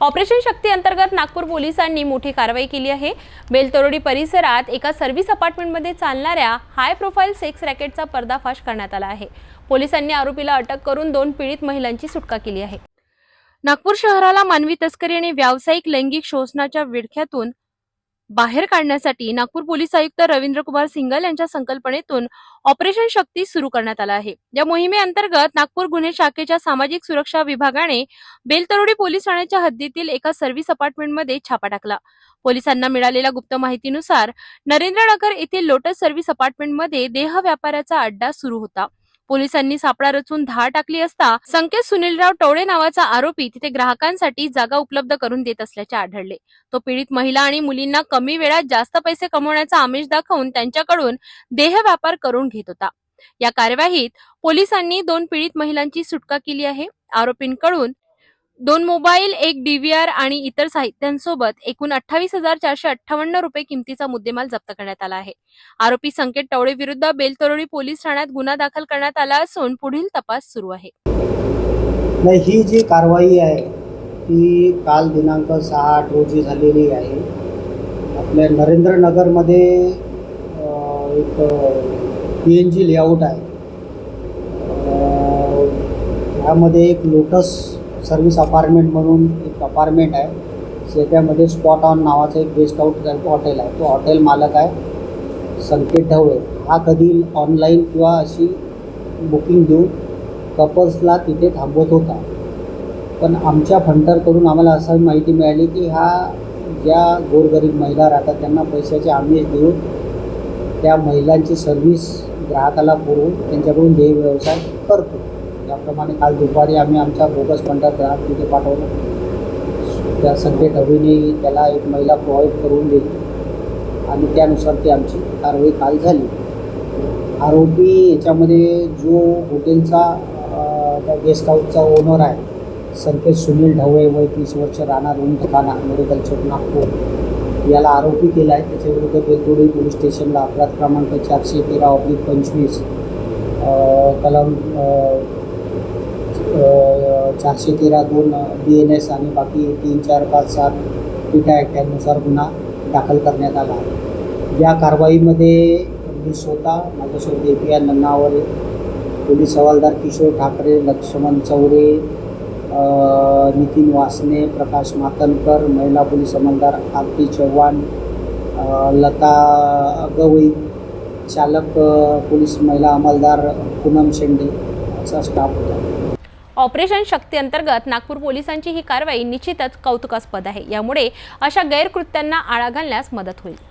Operation शक्ती अंतर्गत नागपूर पोलिसांनी मोठी कारवाई केली आहे. बेलतरोडी परिसरात एका सर्व्हिस अपार्टमेंटमध्ये चालणाऱ्या हाय प्रोफाईल सेक्स रॅकेटचा पर्दाफाश करण्यात आला आहे. पोलिसांनी आरोपीला अटक करून दोन पीडित महिलांची सुटका केली आहे. नागपूर शहराला मानवी तस्करी आणि व्यावसायिक लैंगिक शोषणाच्या विडख्यातून बाहेर काढण्यासाठी नागपूर पोलीस आयुक्त रवींद्र कुमार सिंगल यांच्या संकल्पनेतून ऑपरेशन शक्ती सुरू करण्यात आला आहे. या मोहिमेअंतर्गत नागपूर गुन्हे शाखेच्या सामाजिक सुरक्षा विभागाने बेलतरोडी पोलीस ठाण्याच्या हद्दीतील एका सर्व्हिस अपार्टमेंटमध्ये छापा टाकला. पोलिसांना मिळालेल्या गुप्त माहितीनुसार नरेंद्रनगर येथील लोटस सर्व्हिस अपार्टमेंटमध्ये देह व्यापाऱ्याचा अड्डा सुरू होता. पोलिसांनी सापळा रचून धाड टाकली असता संकेत सुनीलराव टवळे नावाचा आरोपी तिथे ग्राहकांसाठी जागा उपलब्ध करून देत असल्याचे आढळले. तो पीडित महिला आणि मुलींना कमी वेळात जास्त पैसे कमवण्याचा आमिष दाखवून त्यांच्याकडून देह व्यापार करून घेत होता. या कार्यवाहीत पोलिसांनी दोन पीडित महिलांची सुटका केली आहे. आरोपींकडून दोन मोबाईल एक डीव्हीआर आणि इतर साहित्यांसोबत एकूण अठ्ठावीस हजार चारशे अठ्ठावन्न रुपये किमतीचा मुद्देमाल जप्त करण्यात आला आहे. आरोपी संकेत टवळे विरुद्ध बेलतरोडी पोलीस ठाण्यात गुन्हा दाखल करण्यात आला असून पुढील तपास सुरू आहे. नाही ही जी कारवाई आहे ती काल दिनांक सहा आठ रोजी झालेली आहे. आपल्या नरेंद्रनगरमध्ये एक पी एन जी लेआउट आहे. त्यामध्ये एक लोटस सर्व्हिस अपार्टमेंट म्हणून एक अपार्टमेंट आहे. त्याच्यामध्ये स्पॉट ऑन नावाचं एक गेस्ट आउट हॉटेल आहे. तो हॉटेल मालक आहे संकेत ढवळे. हा कधी ऑनलाईन किंवा अशी बुकिंग देऊन कपल्सला तिथे थांबवत होता. पण आमच्या फंटरकडून आम्हाला असं माहिती मिळाली की हा ज्या गोरगरीब महिला राहतात त्यांना पैशाचे आमिष देऊन त्या महिलांची सर्व्हिस ग्राहकाला पुरवून त्यांच्याकडून देह व्यवसाय करतो. त्याप्रमाणे काल दुपारी आम्ही आमचा बोगस फंडर ग्राहक तिथे पाठवलं. त्या सगळे हवीने त्याला एक महिला प्रोव्हाइड करून दिली. आणि त्यानुसार ती आमची कारवाई काल झाली. आरोपी याच्यामध्ये जो हॉटेलचा त्या गेस्ट हाऊसचा ओनर आहे संकेत सुनील ढवळे वय तीस वर्ष राहणार ऊन ठिकाणा मेडिकल चौक नागपूर. याला आरोपी केला आहे. त्याच्याविरुद्ध बेलतोडी पोलीस स्टेशनला अपराध क्रमांक चारशे तेरा ऑब्लिक पंचवीस कलम चारशे तेरा दोन बी एन एस आणि बाकी तीन चार पाच सात पिटा ॲक्ट गुन्हा दाखल करण्यात आला या कारवाईमध्ये मी स्वतः माझ्यासोबत A P R Nannaware police हवालदार किशोर ठाकरे लक्ष्मण चौरे नितीन वासने प्रकाश मातनकर महिला पोलीस हवालदार आरती चव्हाण लता गवई चालक पोलीस महिला अंमलदार पूनम शेंडे असा स्टाफ होता. ऑपरेशन शक्ती अंतर्गत नागपूर पोलिसांची ही कारवाई निश्चितच कौतुकास्पद आहे. यामुळे अशा गैरकृत्यांना आळा घालण्यास मदत होईल.